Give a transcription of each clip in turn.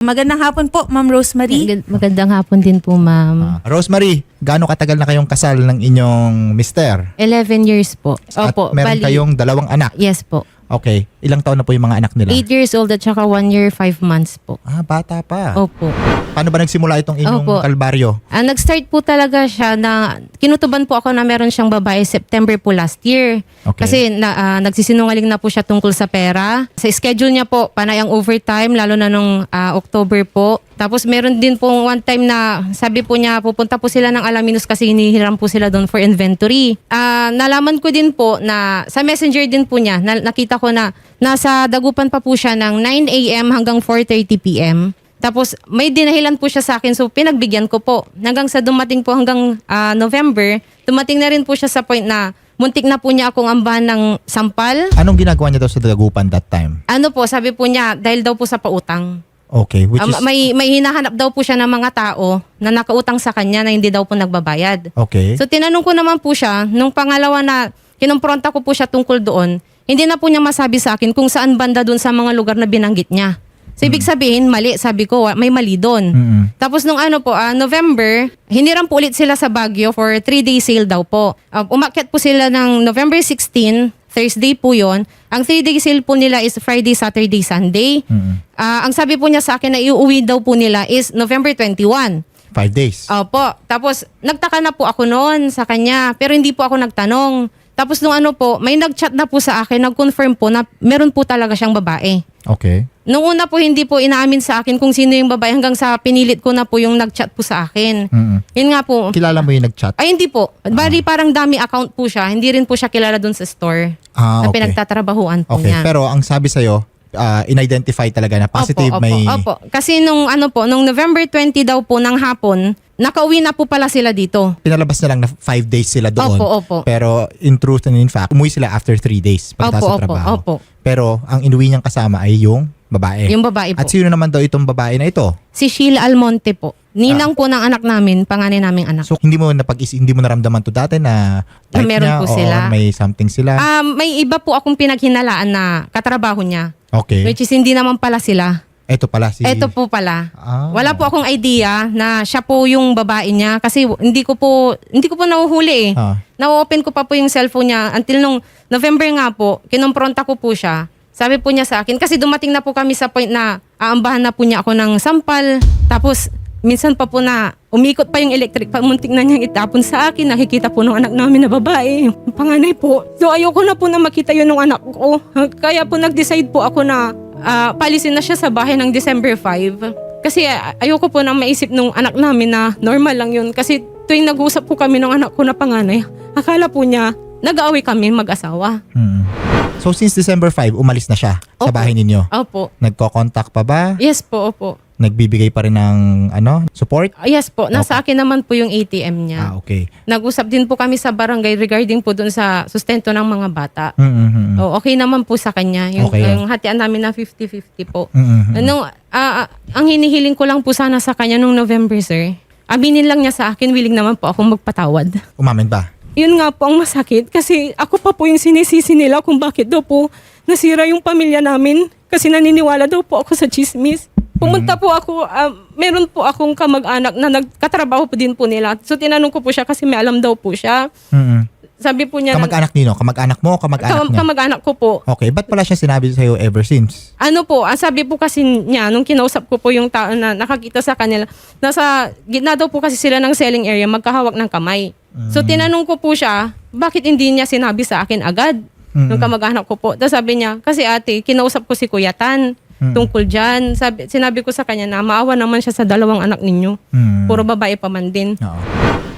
Magandang hapon po, Ma'am Rosemary. Magand- Magandang hapon din po, ma'am. Ah, Rosemary, gaano katagal na kayong kasal ng inyong mister? 11 years po. At Opo, meron bali- kayong dalawang anak. Yes po. Okay. Ilang taon na po yung mga anak nila? 8 years old at saka 1 year 5 months po. Ah, bata pa. Opo. Paano ba nagsimula itong inyong Opo. kalbaryo? Ah, nag-start po talaga siya na kinutuban po ako na meron siyang babae September po last year. Okay. Kasi na, ah, nagsisinungaling na po siya tungkol sa pera. Sa schedule niya po, panay ang overtime, lalo na nung ah, October po. Tapos meron din po one time na sabi po niya, pupunta po sila ng Alaminos kasi hinihiram po sila doon for inventory. Ah, nalaman ko din po na sa messenger din po niya, na, nakita ko na nasa dagupan pa po siya ng 9 a.m. hanggang 4.30 p.m. Tapos may dinahilan po siya sa akin so pinagbigyan ko po. Hanggang sa dumating po hanggang ah, November, dumating na rin po siya sa point na muntik na po niya akong ambahan ng sampal. Anong ginagawa niya daw sa dagupan that time? Ano po, sabi po niya dahil daw po sa pautang. Okay, which Ah, is... may may hinahanap daw po siya ng mga tao na nakautang sa kanya na hindi daw po nagbabayad. Okay. So tinanong ko naman po siya, nung pangalawa na kinumpronta ko po siya tungkol doon, hindi na po niya masabi sa akin kung saan banda doon sa mga lugar na binanggit niya. So ibig sabihin, mali, sabi ko, wa- may mali doon. Mm-mm. Tapos nung ano po, ah, November, hiniram po ulit sila sa Baguio for 3-day sale daw po. Ah, umakyat po sila ng November 16, Thursday po yon. Ang 3-day sale po nila is Friday, Saturday, Sunday. Mm-mm. Ah, ang sabi po niya sa akin na iuwi daw po nila is November 21. Five days. Opo. Tapos, nagtaka na po ako noon sa kanya, pero hindi po ako nagtanong. Tapos nung ano po, may nag-chat na po sa akin, nag-confirm po na meron po talaga siyang babae. Okay. Nung una po, hindi po inaamin sa akin kung sino yung babae hanggang sa pinilit ko na po yung nag-chat po sa akin. Mm-mm. Yun nga po. Kilala mo yung nag-chat? Ay, hindi po. Bali, parang dami account po siya. Hindi rin po siya kilala dun sa store Ah, na okay. pinagtatrabahuan po Okay, niya. pero ang sabi sa'yo, ah, in-identify talaga na positive opo, may... Opo, Kasi nung ano po, nung November 20 daw po ng hapon, nakauwi na po pala sila dito. Pinalabas na lang na five days sila doon. Opo, opo. Pero in truth and in fact, umuwi sila after three days pagkatapos Opo, sa opo, trabaho. opo. Pero ang inuwi niyang kasama ay yung babae. Yung babae po. At sino naman daw itong babae na ito? Si Sheila Almonte po. Ninang po ng anak namin, panganay naming anak. So hindi mo napag hindi mo naramdaman to dati na Na meron niya po o sila. may something sila. Ah, may iba po akong pinaghinalaan na katrabaho niya. okay. Which is hindi naman pala sila. Ito pala si Ito po pala. Ah. Wala po akong idea na siya po yung babae niya kasi hindi ko po hindi ko po nahuhuli eh. Ah. Na-open ko pa po yung cellphone niya until nung November nga po, kinompronta ko po siya. Sabi po niya sa akin kasi dumating na po kami sa point na aambahan na po niya ako ng sampal. Tapos minsan pa po na umikot pa yung electric pa muntik na niyang itapon sa akin. Nakikita po ng anak namin na babae, yung panganay po. So ayoko na po na makita yun ng anak ko. Kaya po nag-decide po ako na ah, palisin na siya sa bahay ng December 5. Kasi ah, ayoko po na maisip nung anak namin na normal lang yun. Kasi tuwing nag-usap po kami ng anak ko na panganay, akala po niya nag-aaway kami mag-asawa. Hmm. So since December 5, umalis na siya sa Opo. bahay ninyo. Opo. Nagko-contact pa ba? Yes po, opo. Nagbibigay pa rin ng ano, support? Ah, Yes po, nasa akin naman po yung ATM niya. Ah, okay. Nag-usap din po kami sa barangay regarding po dun sa sustento ng mga bata. Mm-hmm. O, okay naman po sa kanya. Yung, Okay. yung hatian namin na 50-50 po. Mm-hmm. Ano, ah, ah, ang hinihiling ko lang po sana sa kanya nung November, sir. Aminin lang niya sa akin, willing naman po akong magpatawad. Umamin ba? Yun nga po ang masakit kasi ako pa po yung sinisisi nila kung bakit daw po nasira yung pamilya namin kasi naniniwala daw po ako sa chismis. Pumunta po ako, ah, meron po akong kamag-anak na nagkatrabaho po din po nila. So tinanong ko po siya kasi may alam daw po siya. Mm-hmm. Sabi po niya, na- Kamag-anak nino? Kamag-anak mo o kamag-anak Kam- niya? kamag-anak ko po. Okay, ba't pala siya sinabi sa'yo ever since? Ano po, ang sabi po kasi niya, nung kinausap ko po yung tao na nakakita sa kanila, nasa gitna daw po kasi sila ng selling area, magkahawak ng kamay. So tinanong ko po siya, bakit hindi niya sinabi sa akin agad? Nung kamag-anak ko po. Tapos sabi niya, kasi ate, kinausap ko si Kuya Tan tungkol dyan. Sabi, sinabi ko sa kanya na maawa naman siya sa dalawang anak ninyo. Hmm. Puro babae pa man din. Oo.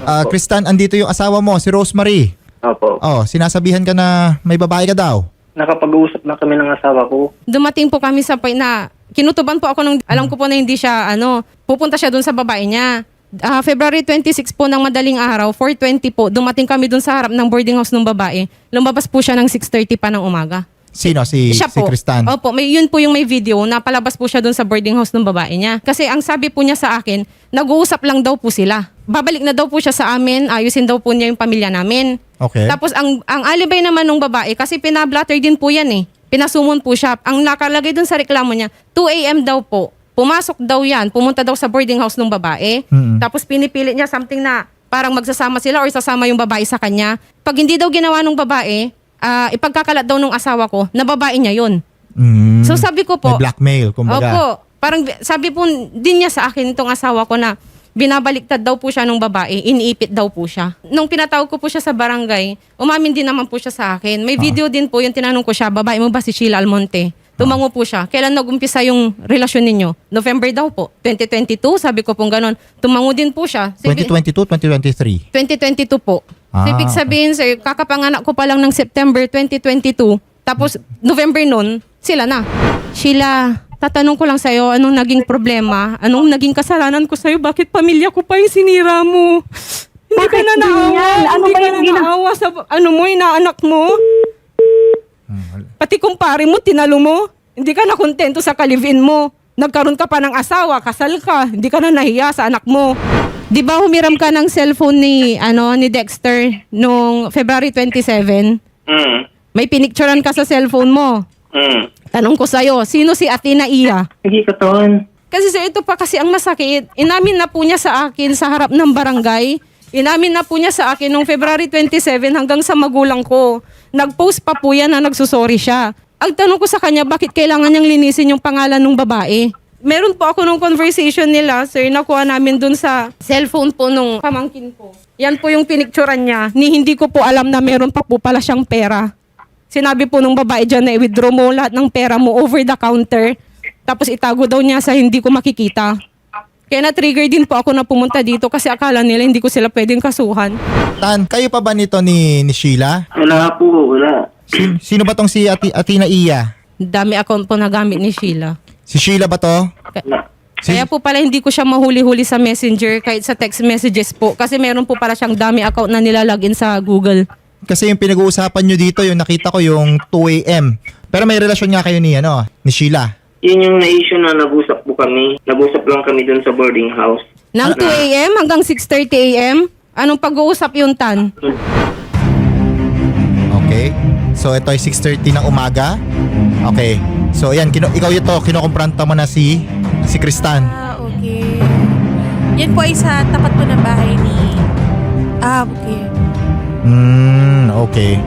Ah, Kristan, andito yung asawa mo, si Rosemary. Opo. Oh, sinasabihan ka na may babae ka daw. Nakapag-uusap na kami ng asawa ko. dumating po kami sa point na kinutuban po ako nung alam ko po na hindi siya ano pupunta siya doon sa babae niya. Ah, February 26 po ng madaling araw, 4.20 po, dumating kami doon sa harap ng boarding house ng babae. Lumabas po siya ng 6.30 pa ng umaga. Sino? Si, Siya si po. Kristan? Opo, may, yun po yung may video na palabas po siya doon sa boarding house ng babae niya. Kasi ang sabi po niya sa akin, nag-uusap lang daw po sila. Babalik na daw po siya sa amin, ayusin daw po niya yung pamilya namin. Okay. Tapos ang ang alibay naman ng babae kasi pinablatter din po yan eh. Pinasumon po siya. Ang nakalagay dun sa reklamo niya, 2 a.m. daw po. pumasok daw yan, pumunta daw sa boarding house ng babae. Mm-mm. Tapos pinipilit niya something na parang magsasama sila or sasama yung babae sa kanya. Pag hindi daw ginawa ng babae, ah, ipagkakalat daw ng asawa ko na babae niya yun. Mm. So sabi ko po, May blackmail, kumbaga. Opo. Parang bi- sabi po din niya sa akin itong asawa ko na binabaliktad daw po siya nung babae, iniipit daw po siya. Nung pinatawag ko po siya sa barangay, umamin din naman po siya sa akin. May video din po yung tinanong ko siya, babae mo ba si Sheila Almonte? Tumango po siya. Kailan nag-umpisa yung relasyon ninyo? November daw po. 2022, sabi ko pong ganon. Tumango din po siya. Sabi- 2022, 2023. 2022 po. Ah, so, ibig sabihin, sir, kakapanganak ko pa lang ng September 2022. Tapos, November nun, sila na. Sheila, tatanong ko lang sa'yo, anong naging problema? Anong naging kasalanan ko sa'yo? Bakit pamilya ko pa yung sinira mo? Hindi ka na naawa. ganyan? Ano hindi ba ka yung na gina- naawa sa ano mo, inaanak mo. Pati kumpare mo, tinalo mo. Hindi ka na kontento sa kalivin mo. Nagkaroon ka pa ng asawa, kasal ka. Hindi ka na nahiya sa anak mo. Di ba humiram ka ng cellphone ni, ano, ni Dexter nung February 27? Mm. May pinicturean ka sa cellphone mo. Mm. Tanong ko sa'yo, sino si Athena Iya? Hindi ka ton. Kasi sir, ito pa kasi ang masakit. Inamin na po niya sa akin sa harap ng barangay. Inamin na po niya sa akin nung February 27 hanggang sa magulang ko. Nag-post pa po yan na nagsusorry siya. Ang tanong ko sa kanya, bakit kailangan niyang linisin yung pangalan ng babae? Meron po ako nung conversation nila, sir, nakuha namin dun sa cellphone po nung pamangkin ko. Yan po yung pinicturan niya. Ni hindi ko po alam na meron pa po pala siyang pera. Sinabi po nung babae dyan na i-withdraw mo lahat ng pera mo over the counter. Tapos itago daw niya sa hindi ko makikita. Kaya na-trigger din po ako na pumunta dito kasi akala nila hindi ko sila pwedeng kasuhan. Tan, kayo pa ba nito ni, ni Sheila? Wala po, wala. Sin- sino ba tong si Ati, Atina Iya? Dami account po na gamit ni Sheila. Si Sheila ba to? Si- Kaya po pala hindi ko siya mahuli-huli sa messenger kahit sa text messages po. Kasi meron po pala siyang dami account na nilalagin sa Google. Kasi yung pinag-uusapan nyo dito, yung nakita ko yung 2 a.m. Pero may relasyon nga kayo ni, ano, ni Sheila. Yun yung na-issue na nag-usap po kami. Nag-usap lang kami dun sa boarding house. Nang 2 a.m. hanggang 6.30 a.m. Anong pag-uusap yung tan? Okay. So ito ay 6.30 ng umaga. Okay. So yan, kino, ikaw ito, kinukumpranta mo na si si Kristan. Ah, okay. Yan po ay sa tapat po ng bahay ni... Ah, okay. Hmm, okay.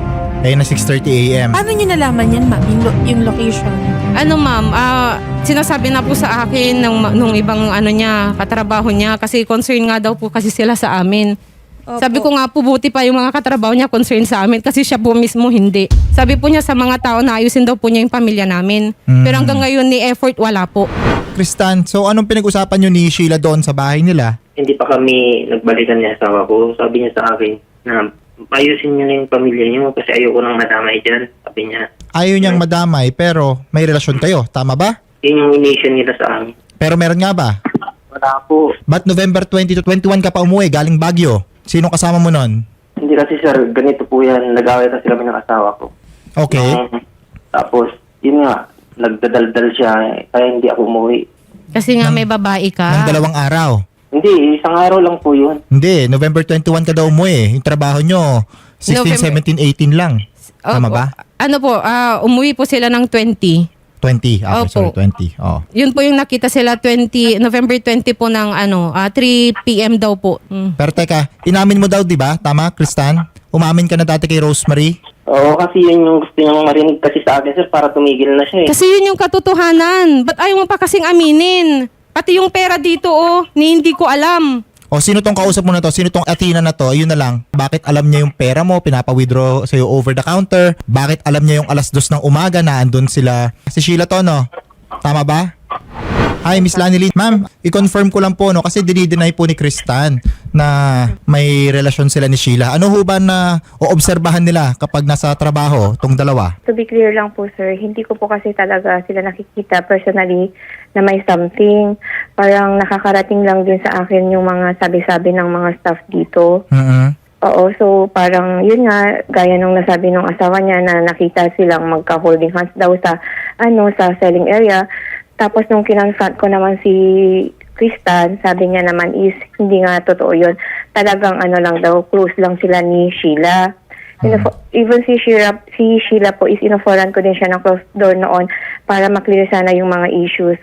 Ayun na 6.30 a.m. Paano nyo nalaman yan, ma'am? Yung, lo- yung location? Ano ma'am, ah, sinasabi na po sa akin ng, nung ibang ano niya, katrabaho niya kasi concern nga daw po kasi sila sa amin. Opo. Sabi ko nga po buti pa yung mga katrabaho niya concern sa amin kasi siya po mismo hindi. Sabi po niya sa mga tao na ayusin daw po niya yung pamilya namin. Mm. Pero hanggang ngayon ni effort wala po. Kristan, so anong pinag-usapan nyo ni Sheila doon sa bahay nila? Hindi pa kami nagbalikan niya asawa ko. Sabi niya sa akin na ayusin niyo na yung pamilya niyo kasi ayoko nang madamay dyan. Sabi niya. Ayaw niyang madamay pero may relasyon kayo, tama ba? Yun yung initial nila sa amin. Pero meron nga ba? Wala po. Ba't November 20 to 21 ka pa umuwi galing Baguio? Sino kasama mo nun? Hindi kasi sir, ganito po yan. Nag-away kasi kami ng asawa ko. Okay. Um, tapos, yun nga, nagdadaldal siya. Kaya hindi ako umuwi. Kasi nga may babae ka. Ng dalawang araw. Hindi, isang araw lang po yun. Hindi, November 21 ka daw umuwi. Yung trabaho nyo, 16, November- 17, 18 lang. Tama Opo. ba? Ano po, ah, umuwi po sila ng 20. 20. Ah, Opo. sorry, 20. Oh. Yun po yung nakita sila 20, November 20 po ng ano, ah, 3 p.m. daw po. Mm. Pero teka, inamin mo daw, di ba? Tama, Kristan? Umamin ka na dati kay Rosemary? Oo, kasi yun yung gusto niyang marinig kasi sa akin sir para tumigil na siya eh. Kasi yun yung katotohanan. Ba't ayaw mo pa kasing aminin? Pati yung pera dito, oh, ni hindi ko alam. O sino tong kausap mo na to? Sino tong Athena na to? Yun na lang. Bakit alam niya yung pera mo? Pinapa-withdraw sa'yo over the counter? Bakit alam niya yung alas dos ng umaga na andun sila? Si Sheila to, no? Tama ba? Hi, Miss Lanilyn. Ma'am, i-confirm ko lang po, no? Kasi dinideny po ni Kristan na may relasyon sila ni Sheila. Ano ho ba na oobserbahan nila kapag nasa trabaho, tong dalawa? To be clear lang po, sir, hindi ko po kasi talaga sila nakikita personally na may something. Parang nakakarating lang din sa akin yung mga sabi-sabi ng mga staff dito. Mhm. Oo, so parang yun nga, gaya nung nasabi ng asawa niya na nakita silang magka-holding hands daw sa, ano, sa selling area. Tapos nung kinonfront ko naman si Kristan, sabi niya naman is, hindi nga totoo yun. Talagang ano lang daw, close lang sila ni Sheila. Inofo- even si Sheila, si Sheila po is inoforan ko din siya ng closed door noon para maklear sana yung mga issues.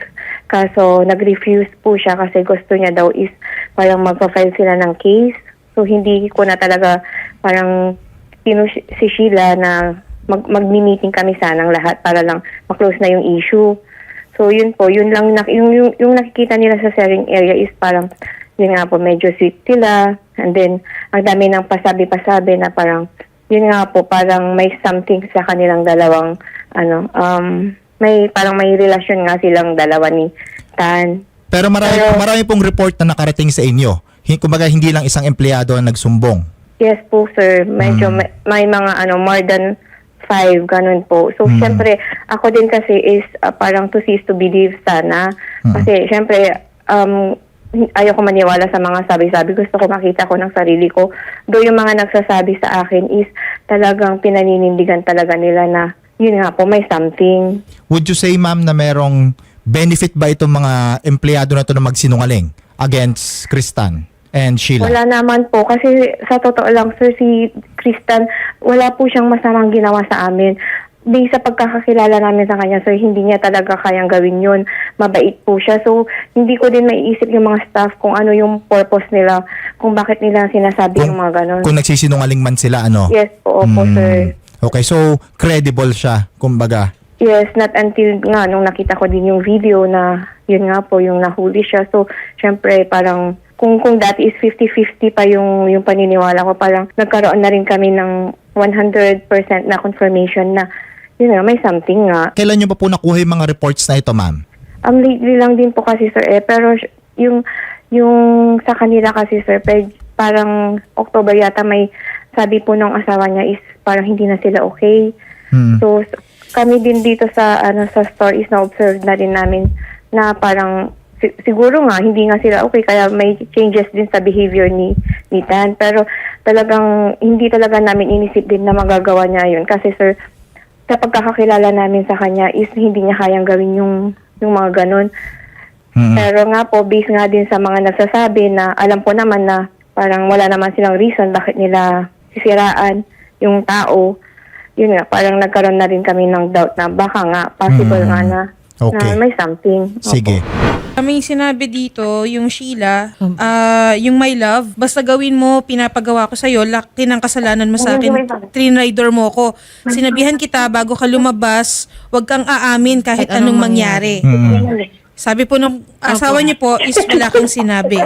Kaso nag-refuse po siya kasi gusto niya daw is parang magpa-file sila ng case. So hindi ko na talaga parang sino si Sheila na mag magmi-meeting kami sanang lahat para lang ma-close na yung issue. So yun po, yun lang yung, yung yung nakikita nila sa sharing area is parang yun nga po medyo sweet sila and then ang dami ng pasabi-pasabi na parang yun nga po parang may something sa kanilang dalawang ano um may parang may relasyon nga silang dalawa ni Tan. Pero marami, Pero- marami pong report na nakarating sa inyo. Kumbaga hindi lang isang empleyado ang nagsumbong. Yes po, sir. Medyo Mm. may, may mga ano, more than five, ganun po. So, Mm. syempre, ako din kasi is uh, parang to is to believe sana. Mm. Kasi, syempre, um, ayaw ko maniwala sa mga sabi-sabi. Gusto ko makita ko ng sarili ko. Though yung mga nagsasabi sa akin is talagang pinaninindigan talaga nila na yun nga po, may something. Would you say ma'am na merong benefit ba itong mga empleyado na to na magsinungaling against Kristan and Sheila? Wala naman po. Kasi sa totoo lang, sir, si Kristan, wala po siyang masamang ginawa sa amin. Based sa pagkakakilala namin sa kanya, sir, hindi niya talaga kayang gawin yun. Mabait po siya. So, hindi ko din maiisip yung mga staff kung ano yung purpose nila, kung bakit nila sinasabi yung mga ganun. Kung nagsisinungaling man sila, ano? Yes po, opo, Mm. sir. Okay, so credible siya, kumbaga. Yes, not until nga nung nakita ko din yung video na yun nga po yung nahuli siya. So, syempre parang kung kung dati is 50-50 pa yung yung paniniwala ko, parang nagkaroon na rin kami ng 100% na confirmation na yun nga, may something nga. Kailan nyo pa po nakuha yung mga reports na ito, ma'am? Um, lately lang din po kasi sir eh, pero yung yung sa kanila kasi sir, parang October yata may sabi po ng asawa niya is parang hindi na sila okay. Hmm. So kami din dito sa ano sa store is na-observe na rin namin na parang si- siguro nga hindi nga sila okay kaya may changes din sa behavior ni ni Tan pero talagang hindi talaga namin inisip din na magagawa niya yun kasi sir sa pagkakakilala namin sa kanya is hindi niya kayang gawin yung yung mga ganun. Mm-mm. Pero nga po, based nga din sa mga nagsasabi na alam po naman na parang wala naman silang reason bakit nila sisiraan yung tao. Yun nga, parang nagkaroon na rin kami ng doubt na baka nga, possible Mm. nga na, Okay. na may something. Opo. Kaming sinabi dito, yung Sheila, ah, yung my love, basta gawin mo, pinapagawa ko sa'yo, laki ng kasalanan mo sa akin, trinrider mo ko. Sinabihan kita bago ka lumabas, wag kang aamin kahit Kahit anong anong mangyari. Mm-mm. Sabi po ng asawa niyo po is wala kang sinabi.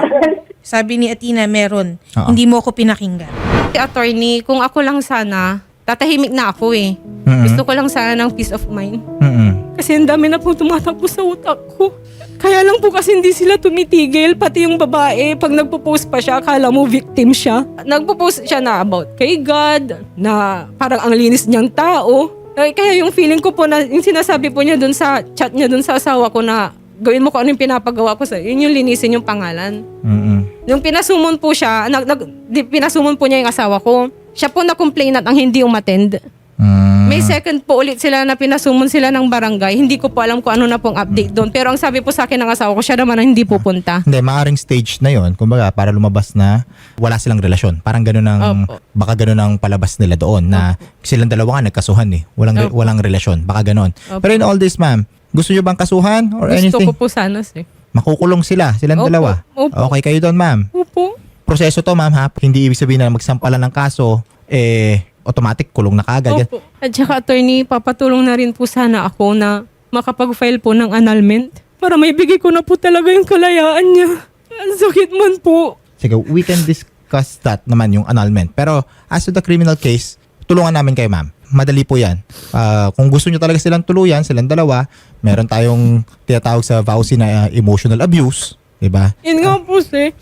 Sabi ni Atina, meron. Oo. Hindi mo ko pinakinggan. Si attorney, kung ako lang sana, tatahimik na ako eh. Mm-mm. Gusto ko lang sana ng peace of mind. Mm-mm. Kasi ang dami na po tumatakbo sa utak ko. Kaya lang po kasi hindi sila tumitigil. Pati yung babae, pag nagpo-post pa siya, akala mo victim siya. Nagpo-post siya na about Kay God, na parang ang linis niyang tao. Eh, Kaya yung feeling ko po na yung sinasabi po niya dun sa chat niya dun sa asawa ko na gawin mo kung ano yung pinapagawa ko sa yun yung linisin yung pangalan. Mm-mm. Nung pinasumon po siya, nag, nag, di, pinasumon po niya yung asawa ko. Siya po na-complain at ang hindi umattend. Mm. May second po ulit sila na pinasumon sila ng barangay. Hindi ko po alam kung ano na pong update doon. Pero ang sabi po sa akin ng asawa ko, siya naman ang hindi pupunta. Hindi, maaring stage na yon kumbaga para lumabas na wala silang relasyon. Parang gano'n ang, Opo. baka gano'n ang palabas nila doon na silang dalawa nga nagkasuhan eh. Walang, Opo. walang relasyon. Baka gano'n. Opo. Pero in all this, ma'am, gusto nyo bang kasuhan or Gusto anything? ko po sana, sir. Makukulong sila, silang Opo. dalawa. Opo. Okay kayo doon, ma'am. Opo. Proseso to, ma'am, ha? Hindi ibig sabihin na magsampalan ng kaso, eh, automatic kulong na kaagad. Opo. At saka attorney, papatulong na rin po sana ako na makapag-file po ng annulment. Para may bigay ko na po talaga yung kalayaan niya. Ang sakit man po. Sige, we can discuss that naman, yung annulment. Pero as to the criminal case, tulungan namin kayo, ma'am. Madali po yan. Ah, kung gusto nyo talaga silang tuluyan, silang dalawa, meron tayong tinatawag sa VAUSI na ah, emotional abuse. 'di ba? Yun nga po, sir.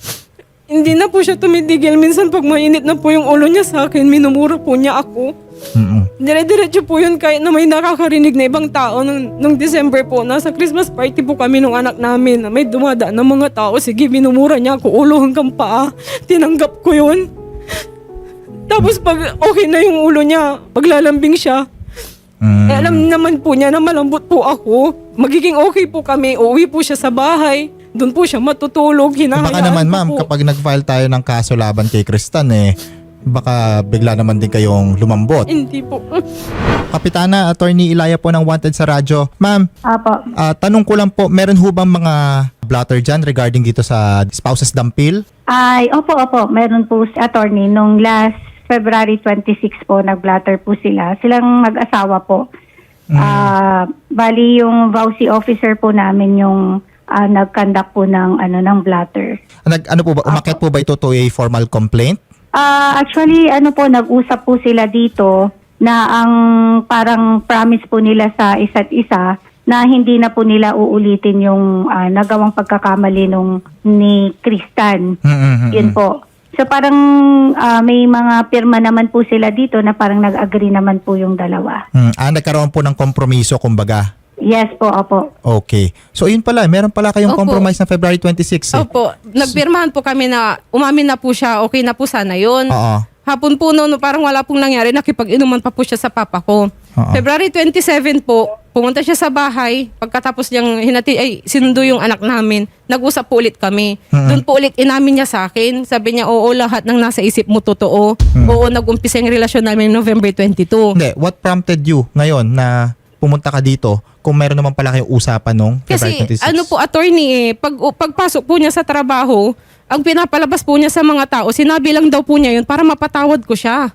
Hindi na po siya tumitigil. Minsan pag mainit na po yung ulo niya sa akin, minumura po niya ako. Mm-mm. Dire-diretso po yun kahit na may nakakarinig na ibang tao. Nung, nung December po, nasa Christmas party po kami nung anak namin. May dumadaan ng mga tao. Sige, minumura niya ako ulo hanggang paa. Tinanggap ko yun. Tapos pag okay na yung ulo niya, paglalambing siya, Mm. eh, alam naman po niya na malambot po ako. Magiging okay po kami. Uuwi po siya sa bahay. Doon po siya matutulog. Hinahayaan Baka naman, ma'am, po. kapag nag-file tayo ng kaso laban kay Kristan, eh, Baka bigla naman din kayong lumambot. Hindi po. Kapitana, Attorney Ilaya po ng Wanted sa radyo. Ma'am, Apo. ah, tanong ko lang po, meron ho bang mga blotter dyan regarding dito sa spouses dampil? Ay, opo, opo. Meron po si attorney. Nung last February 26 po, nag-blatter po sila. Silang mag-asawa po. Ah, bali yung VAUSI officer po namin yung ah, nag-conduct po ng, ano, ng blatter. Nag, ano po ba, umakyat po ba ito to a formal complaint? Ah, actually, ano po, nag-usap po sila dito na ang parang promise po nila sa isa't isa na hindi na po nila uulitin yung ah, nagawang pagkakamali nung ni Kristan. Mm-mm-mm. Yun po. So parang ah, may mga pirma naman po sila dito na parang nag-agree naman po yung dalawa. Mm, ah, nagkaroon po ng kompromiso, kumbaga. Yes po, opo. Okay. So, yun pala. Meron pala kayong Opo. compromise na February 26 eh. Opo, nagpirmahan po kami na umamin na po siya, okay na po sana yun. Oo. Hapon po noon, parang wala pong nangyari, nakipag-inuman pa po siya sa papa ko. Oo. February 27 po, pumunta siya sa bahay. Pagkatapos niyang hinati, ay sinundo yung anak namin. Nag-usap po ulit kami. Doon po ulit inamin niya sa akin. Sabi niya, oo, lahat ng nasa isip mo totoo. Oo, nag-umpisa yung relasyon namin November 22. Hindi, what prompted you ngayon na pumunta ka dito kung meron naman pala kayong usapan nung Kasi February 26? ano po, attorney eh, pag, pagpasok po niya sa trabaho, ang pinapalabas po niya sa mga tao, sinabi lang daw po niya yun para mapatawad ko siya.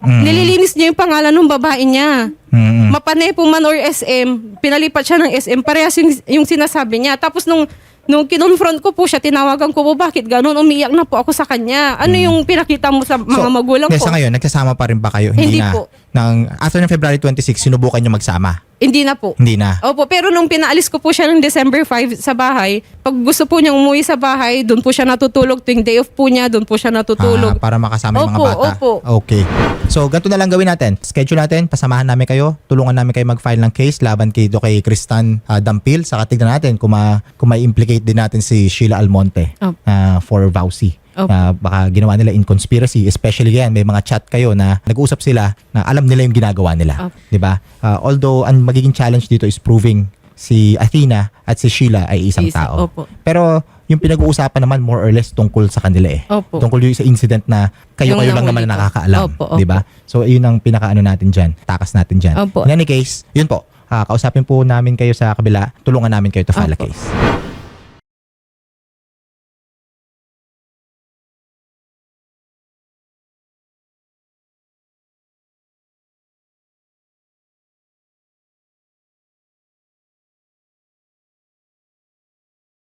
Mm. Nililinis niya yung pangalan ng babae niya. Mm-mm. Mapanay po man or SM, pinalipat siya ng SM, parehas yung, yung sinasabi niya. Tapos nung, nung kinonfront ko po siya, tinawagan ko po, bakit ganun? Umiyak na po ako sa kanya. Ano yung pinakita mo sa mga magulang hindi, ko? sa ngayon, nagsasama pa rin ba kayo? Hindi na. po. Nang, after ng February 26, sinubukan nyo magsama? Hindi na po. Hindi na. Opo, pero nung pinaalis ko po siya ng December 5 sa bahay, pag gusto po niyang umuwi sa bahay, doon po siya natutulog. Tuwing day off po niya, doon po siya natutulog. Ah, para makasama yung mga Opo, bata. opo. Okay. So, ganito na lang gawin natin. Schedule natin, pasamahan namin kayo, tulungan namin kayo mag-file ng case laban kay do kay Kristan ah, Dampil. Saka tignan natin kung, ma, kung may implicate din natin si Sheila Almonte Opo. ah, for vowsy. Opo. Na baka ginawa nila in conspiracy, especially yan, may mga chat kayo na nag-uusap sila na alam nila yung ginagawa nila. Opo. 'Di ba? Ah, although ang magiging challenge dito is proving si Athena at si Sheila ay isang Isa, tao. opo. Pero yung pinag-uusapan naman more or less tungkol sa kanila eh. Opo. Tungkol yung sa incident na kayo-kayo Yung lang naman na nakakaalam. Opo, opo. Di ba? So, yun ang pinakaano natin dyan. Takas natin dyan. Opo. In any case, yun po. Ah, kausapin po namin kayo sa kabila. Tulungan namin kayo to file a case.